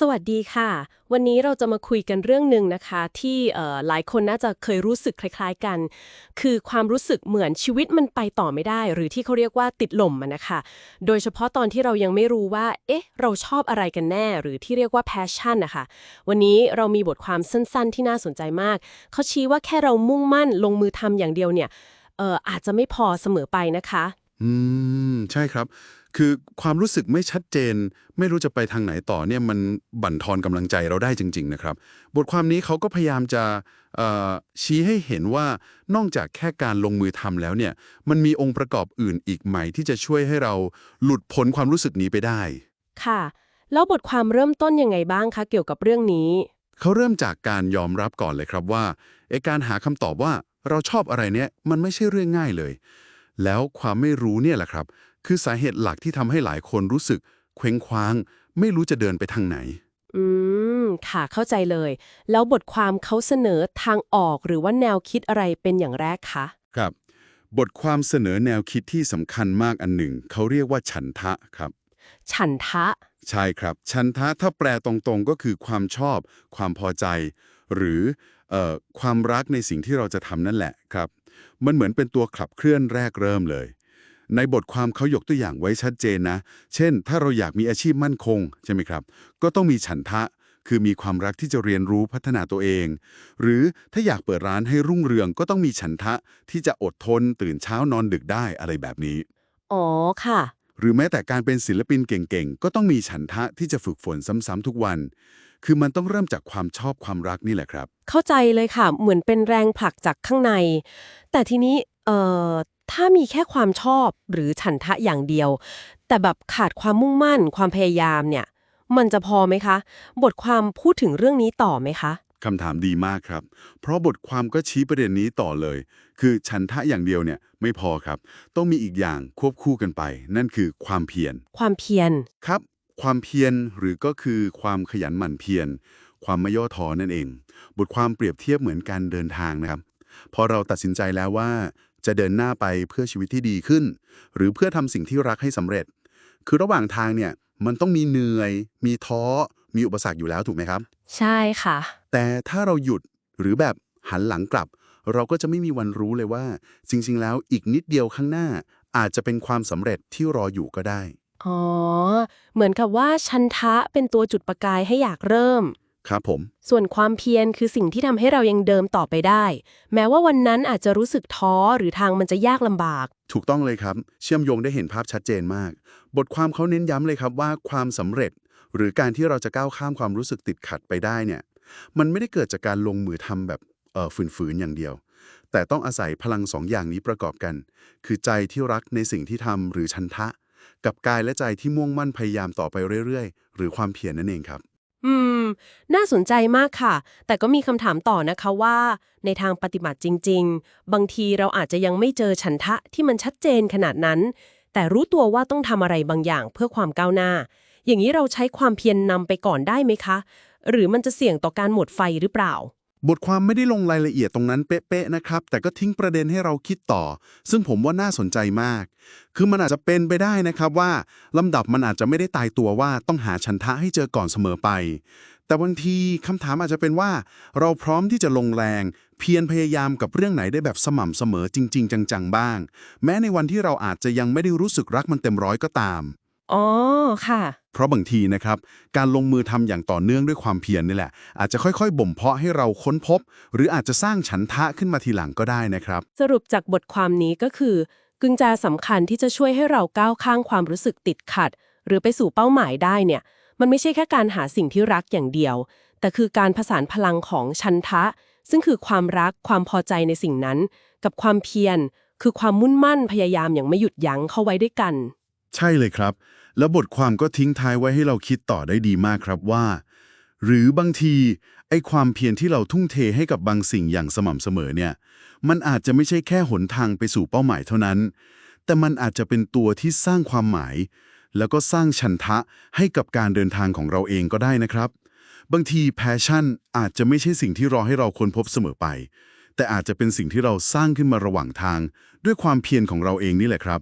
สวัสดีค่ะ วันนี้เราจะมาคุยกันเรื่องหนึ่งนะคะ ที่หลายคนน่าจะเคยรู้สึกคล้ายๆกัน คือความรู้สึกเหมือนชีวิตมันไปต่อไม่ได้ หรือที่เขาเรียกว่าติดลมนะคะ โดยเฉพาะตอนที่เรายังไม่รู้ว่า เอ๊ะ เราชอบอะไรกันแน่ หรือที่เรียกว่า passion นะคะวันนี้เรามีบทความสั้นๆ ที่น่าสนใจมาก เขาชี้ว่าแค่เรามุ่งมั่นลงมือทำอย่างเดียวเนี่ยเอออาจจะไม่พอเสมอไปนะคะ อืม ใช่ครับ คือความรู้สึกไม่ชัดเจน ไม่รู้จะไปทางไหนต่อเนี่ยมันบั่นทอนกำลังใจเราได้จริง ๆ นะครับ บทความนี้เขาก็พยายามจะเอ่อชี้ให้เห็นว่านอกจากแค่การลงมือทำแล้วเนี่ยมันมีองค์ประกอบอื่นอีกไหมที่จะช่วยให้เราหลุดพ้นความรู้สึกนี้ไปได้ ค่ะ แล้วบทความเริ่มต้นยังไงบ้างคะเกี่ยวกับเรื่องนี้ เขาเริ่มจากการยอมรับก่อนเลยครับว่าไอการหาคำตอบว่าเราชอบอะไรเนี่ยมันไม่ใช่เรื่องง่ายเลย แล้วความไม่รู้เนี่ยแหละครับ คือสาเหตุหลักที่ทำให้หลายคนรู้สึกเคว้งคว้าง ไม่รู้จะเดินไปทางไหน อืม ค่ะเข้าใจเลย แล้วบทความเขาเสนอทางออกหรือว่าแนวคิดอะไรเป็นอย่างแรกคะครับ บทความเสนอแนวคิดที่สำคัญมากอันหนึ่ง เขาเรียกว่าฉันทะครับ ฉันทะ ใช่ครับ ฉันทะถ้าแปลตรงๆก็คือความชอบ ความพอใจ หรือเอ่อความรักในสิ่งที่เราจะทำนั่นแหละครับ มันเหมือนเป็นตัวขับเคลื่อนแรกเริ่มเลย ในบทความเขายกตัวอย่างไว้ชัดเจนนะ เช่น ถ้าเราอยากมีอาชีพมั่นคงใช่ไหมครับ ก็ต้องมีฉันทะ คือมีความรักที่จะเรียนรู้พัฒนาตัวเอง หรือถ้าอยากเปิดร้านให้รุ่งเรืองก็ต้องมีฉันทะที่จะอดทนตื่นเช้านอนดึกได้อะไรแบบนี้ อ๋อค่ะ หรือแม้แต่การเป็นศิลปินเก่งๆ ก็ต้องมีฉันทะที่จะฝึกฝนซ้ำๆทุกวัน คือมันต้องเริ่มจากความชอบความรักนี่แหละครับ เข้าใจเลยค่ะ เหมือนเป็นแรงผลักจากข้างใน แต่ทีนี้เอ่อ ถ้ามีแค่ความชอบหรือฉันทะอย่างเดียว แต่แบบขาดความมุ่งมั่น ความพยายามเนี่ย มันจะพอไหมคะ บทความพูดถึงเรื่องนี้ต่อไหมคะคำถามดีมากครับ เพราะบทความก็ชี้ประเด็นนี้ต่อเลย คือฉันทะอย่างเดียวเนี่ยไม่พอครับ ต้องมีอีกอย่างควบคู่กันไป นั่นคือความเพียร ความเพียร ครับ ความเพียรหรือก็คือความขยันหมั่นเพียร ความไม่ย่อท้อนั่นเอง บทความเปรียบเทียบเหมือนการเดินทางนะครับ พอเราตัดสินใจแล้วว่า จะเดินหน้าไปเพื่อชีวิตที่ดีขึ้น หรือเพื่อทำสิ่งที่รักให้สำเร็จ คือระหว่างทางเนี่ยมันต้องมีเหนื่อย มีท้อ มีอุปสรรคอยู่แล้วถูกไหมครับ ใช่ค่ะ แต่ถ้าเราหยุดหรือแบบหันหลังกลับ เราก็จะไม่มีวันรู้เลยว่า จริง ๆ แล้วอีกนิดเดียวข้างหน้า อาจจะเป็นความสำเร็จที่รออยู่ก็ได้ อ๋อ เหมือนกับว่าชันทะเป็นตัวจุดประกายให้อยากเริ่ม ครับผม ส่วนความเพียรคือสิ่งที่ทำให้เรายังเดิมต่อไปได้ แม้ว่าวันนั้นอาจจะรู้สึกท้อหรือทางมันจะยากลำบาก ถูกต้องเลยครับ เชื่อมโยงได้เห็นภาพชัดเจนมาก บทความเขาเน้นย้ำเลยครับว่าความสำเร็จ หรือการที่เราจะก้าวข้ามความรู้สึกติดขัดไปได้เนี่ย มันไม่ได้เกิดจากการลงมือทำแบบเอ่อฝืนๆอย่างเดียว แต่ต้องอาศัยพลังสองอย่างนี้ประกอบกัน คือใจที่รักในสิ่งที่ทำหรือชันทะ กับกายและใจที่มุ่งมั่นพยายามต่อไปเรื่อยๆ หรือความเพียรนั่นเองครับอืม น่าสนใจมากค่ะ แต่ก็มีคำถามต่อนะคะว่า ในทางปฏิบัติจริง ๆ บางทีเราอาจจะยังไม่เจอฉันทะที่มันชัดเจนขนาดนั้น แต่รู้ตัวว่าต้องทำอะไรบางอย่างเพื่อความก้าวหน้า อย่างนี้เราใช้ความเพียรนนำไปก่อนได้ไหมคะ หรือมันจะเสี่ยงต่อการหมดไฟหรือเปล่าบทความไม่ได้ลงรายละเอียดตรงนั้นเป๊ะๆนะครับ แต่ก็ทิ้งประเด็นให้เราคิดต่อ ซึ่งผมว่าน่าสนใจมาก คือมันอาจจะเป็นไปได้นะครับว่า ลำดับมันอาจจะไม่ได้ตายตัวว่าต้องหาชันทะให้เจอก่อนเสมอไป แต่บางทีคำถามอาจจะเป็นว่า เราพร้อมที่จะลงแรง เพียรพยายามกับเรื่องไหนได้แบบสม่ำเสมอจริง ๆ จัง ๆ บ้าง แม้ในวันที่เราอาจจะยังไม่ได้รู้สึกรักมันเต็มร้อยก็ตาม อ๋อ ค่ะ เพราะบางทีนะครับ การลงมือทำอย่างต่อเนื่องด้วยความเพียรนี่แหละ อาจจะค่อยๆ บ่มเพาะให้เราค้นพบ หรืออาจจะสร้างฉันทะขึ้นมาทีหลังก็ได้นะครับ สรุปจากบทความนี้ก็คือกึงจาสำคัญที่จะช่วยให้เราก้าวข้างความรู้สึกติดขัด หรือไปสู่เป้าหมายได้เนี่ย มันไม่ใช่แค่การหาสิ่งที่รักอย่างเดียว แต่คือการผสานพลังของชันทะ ซึ่งคือความรักความพอใจในสิ่งนั้น กับความเพียร คือความมุ่นมั่นพยายามอย่างไม่หยุดยั้งเข้าไว้ด้วยกัน ใช่เลยครับ แล้วบทความก็ทิ้งท้ายไว้ให้เราคิดต่อได้ดีมากครับว่า หรือบางทีไอ้ความเพียรที่เราทุ่งเทให้กับบางสิ่งอย่างสม่ำเสมอเนี่ยมันอาจจะไม่ใช่แค่หนทางไปสู่เป้าหมายเท่านั้น แต่มันอาจจะเป็นตัวที่สร้างความหมาย แล้วก็สร้างชันทะให้กับการเดินทางของเราเองก็ได้นะครับ บางทีแพชชั่นอาจจะไม่ใช่สิ่งที่รอให้เราค้นพบเสมอไป แต่อาจจะเป็นสิ่งที่เราสร้างขึ้นมาระหว่างทาง ด้วยความเพียรของเราเองนี่แหละครับ